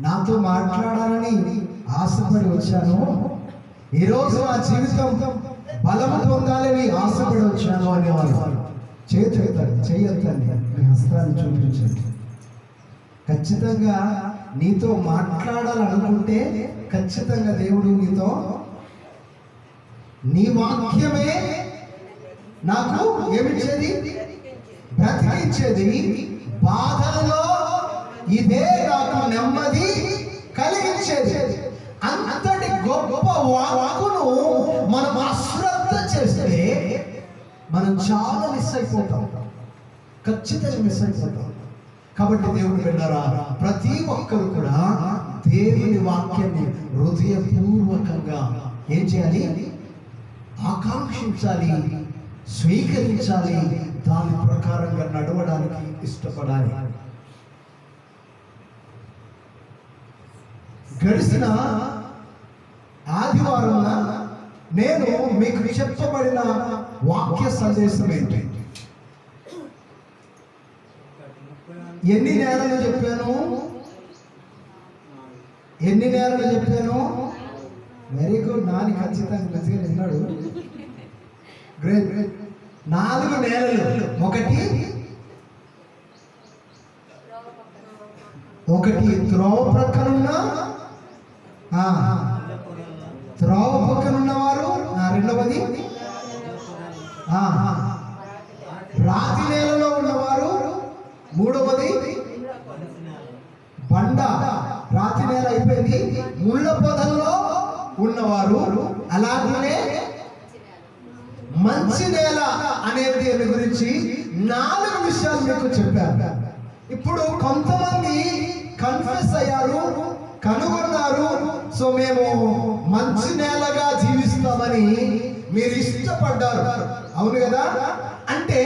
నాతో మాట్లాడాలని ఆశపడి వచ్చాను. ఈరోజు నా జీవితం బలము పొందాలని ఆశపడి వచ్చాను అనేవారు. చేతులు చేయొద్దండి. మీ హస్తాన్ని చూపించండి. ఖచ్చితంగా నీతో మాట్లాడాలనుకుంటే ఖచ్చితంగా దేవుడు నీతో నీ వాక్యమే నాకు ఏమిచ్చేది? బ్రతికించేది బాధలలో ఇదే మనం చాలా మిస్ అయిపోతాం. ఖచ్చితంగా మిస్ అయిపోతాం. కాబట్టి దేవుడు విన్నారా ప్రతి ఒక్కరు కూడా దేవుని వాక్యాన్ని హృదయపూర్వకంగా ఏం చేయాలి? ఆకాంక్షించాలి స్వీకరించాలి దాని ప్రకారంగా నడవడానికి ఇష్టపడాలి. గడిచిన ఆదివారం నేను మీకు చెప్పబడిన వాక్య సందేశం ఏంటి? ఎన్ని నేరాలు చెప్పాను? ఎన్ని నేరాలు చెప్పాను? వెరీ గుడ్ నాని ఖచ్చితంగా మంచిగా విన్నాడు. గ్రేట్ గ్రేట్ నాలుగు నేలలు. ఒకటి. ఒకటి త్రోవ ప్రక్కనున్న ఆ, త్రోవ రెండవది రాతి నేలలో ఉన్నవారు మూడవది? బండ. రాతి నేల అయిపోయింది. ముళ్ళ పొదల్లో ఉన్నవారు అలాగనే మంచి నేల అనేది దీని గురించి? నాలుగు విషయాలు మీకు చెప్పారు ఇప్పుడు కొంతమంది కన్ఫ్యూస్ అయ్యారు కనుగొన్నారు. సో మేము మంచి నేలగా జీవిస్తామని మీరు ఇష్టపడ్డారు. అవును కదా? అంటే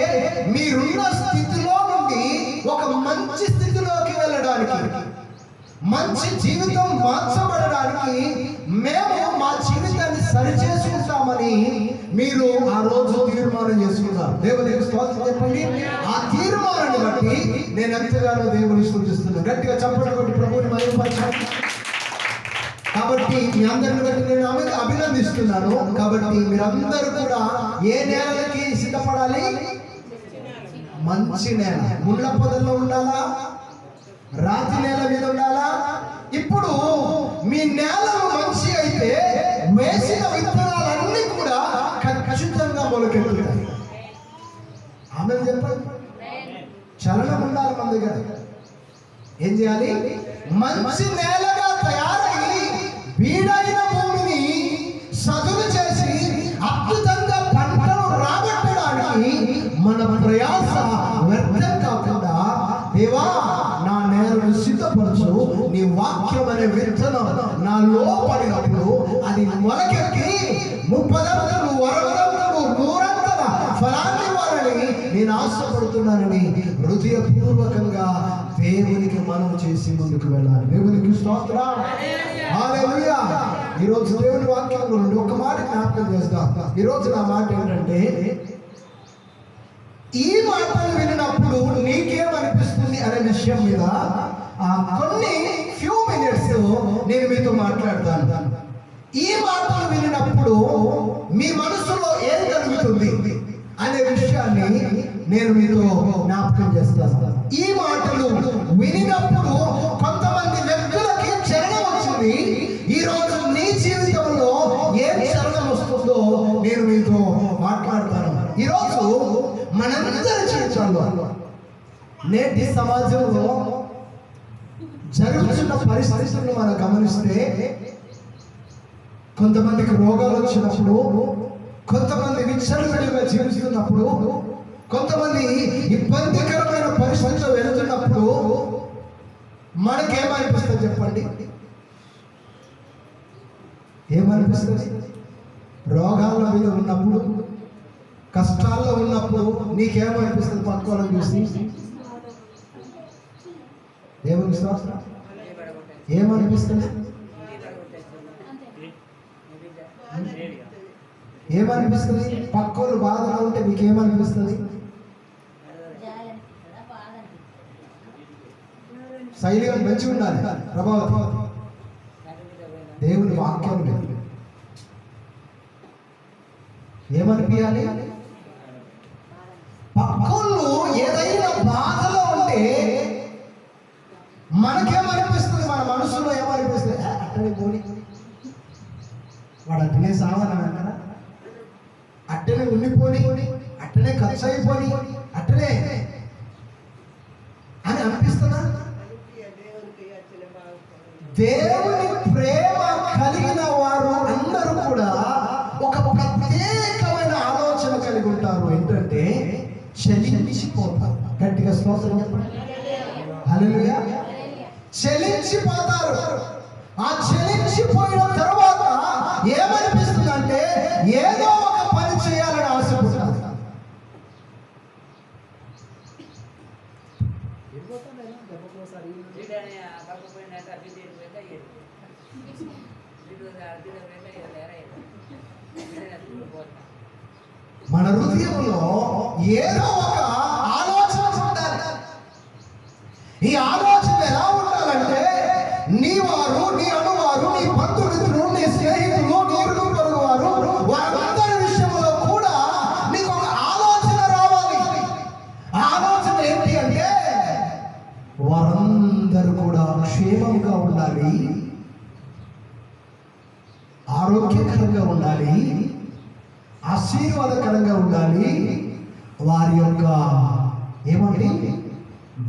మీరున్న స్థితిలో నుండి ఒక మంచి స్థితిలోకి వెళ్ళడానికి మంచి జీవితం మార్చబడడానికి మేము మా జీవితాన్ని సరిచేసుకుంటామని మీరు ఆ రోజు తీర్మానం చేసుకున్నారు. దేవుని స్తోత్రం చెప్పండి. ఆ తీర్మానాన్ని బట్టి నేను ఎంతగానో దేవుని సూచిస్తున్నాను. గట్టిగా చప్పట్లు కొట్టి ప్రభుని మరియు కాబట్టి మీ అందరిని బట్టి నేను అభి- అభినందిస్తున్నాను. కాబట్టి మీరందరూ కూడా ఏ నేలకి సిద్ధపడాలి? మంచి నేల. ముళ్ళ పొదల్లో ఉండాలా? రాతి నేల మీద ఉండాలా? ఇప్పుడు మీ నేలను మంచి అయితే వేసిన విత్తనాలన్నీ కూడా ఖచ్చితంగా మొలకెత్తుతాయి. ఆమె చెప్పండి. చలనం ఉండాలి మన దగ్గర. ఏం చేయాలి? మంచి నేలగా తయారు వీడైన భూమిని సదును చేసి అద్భుతంగా పంటను రాబట్టడానికి మన ప్రయాస వ్యర్థం కాకుండా దేవా నా నేలను సిద్ధపరచు. నీ వాక్యం అనే విత్తనం నా లోపడినప్పుడు అది మొలకెత్తి ముప్పదంతలు వరవదంతలు నూరంతల ఫలాన్ని ఇవ్వాలని నేను ఆశపడుతున్నానని హృదయపూర్వకంగా దేవునికి మనం చేసి ముందుకు వెళ్ళాలి. దేవునికి స్తోత్రం. ఈరోజు ఈ రోజు దేవుని వాక్యంలో నుండి ఒక మాట జ్ఞాపకం చేస్తాం. ఈ రోజు నా మాట ఏంటంటే ఈ మాటలు వినినప్పుడు నీకేమనిపిస్తుంది అనే విషయం మీద ఆ, కొన్ని ఫ్యూ మినిట్స్ నేను మీతో మాట్లాడతాను. ఈ మాటలు వినినప్పుడు మీ మనసులో ఏం కలుగుతుంది అనే విషయాన్ని నేను మీతో జ్ఞాపకం చేస్తాను. ఈ మాటలు వినినప్పుడు జీవితంలో ఏం చలనం వస్తుందో నేను మీతో మాట్లాడతాను. ఈరోజు మనందరి జీవితంలో నేటి సమాజంలో జరుగుతున్న పరిస్థితులను మనం గమనిస్తే కొంతమందికి రోగాలు వచ్చినప్పుడు కొంతమంది విచ్చలవిడిగా జీవిస్తున్నప్పుడు కొంతమంది ఇబ్బందికరమైన పరిస్థితుల్లో వెళుతున్నప్పుడు మనకేమనిపిస్తుంది చెప్పండి? ఏమనిపిస్తుంది? రోగాల మీద ఉన్నప్పుడు కష్టాల్లో ఉన్నప్పుడు నీకేమనిపిస్తుంది పక్కోళ్ళని చూసి? ఏమనిపిస్తుంది ఏమనిపిస్తుంది? ఏమనిపిస్తుంది? పక్కోళ్ళు బాధగా ఉంటే మీకేమనిపిస్తుంది శైలిగా మంచి ఉండాలి ప్రభావతి. దేవుని వాక్యం ఏమనిపించాలి పక్కళ్ళు ఏదైనా బాధలో ఉంటే మనకేమనిపిస్తుంది? మన మనసులో ఏమనిపిస్తుంది? "ఆ, అట్టనే పోనీ. వాడు అట్టనే సావనా అట్టనే ఉండిపోని అట్టనే ఖర్చు అయిపోని అట్టనే అని అనిపిస్తుందా? దేవుని ప్రేమ ఏంటంటే చలించిపోతారు. గట్టిగా స్తోత్రం చెప్పండి. హల్లెలూయా. చలించిపోతారు. ఆ చలించిపోయిన తర్వాత ఏమనిపిస్తుంది అంటే ఏదో ఒక పని చేయాలని ఆశపడతారు. మన హృదయంలో ఏదో ఒక ఆలోచన ఉండాలి. ఈ ఆలోచన ఎలా ఉండాలంటే నీ వారు నీ అనువారు నీ బంధుమిత్రులు నీ స్నేహితులు నీ ఇరుగు పొరుగు వారు వారందరి విషయంలో కూడా నీకు ఒక ఆలోచన రావాలి. ఆలోచన ఏంటి అంటే వారందరూ కూడా క్షేమంగా ఉండాలి ఆరోగ్యకరంగా ఉండాలి ఆశీర్వాదకరంగా ఉండాలి. వారి యొక్క ఏమండి?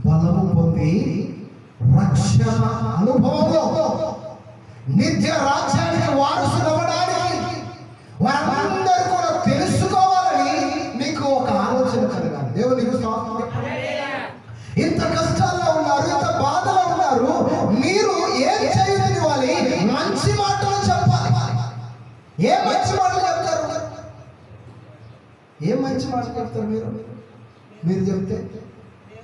బలము పొంది రక్షణ అనుభవంలో నిత్య రాజ్యానికి వారసు చెప్తారు మీరు. మీరు చెప్తే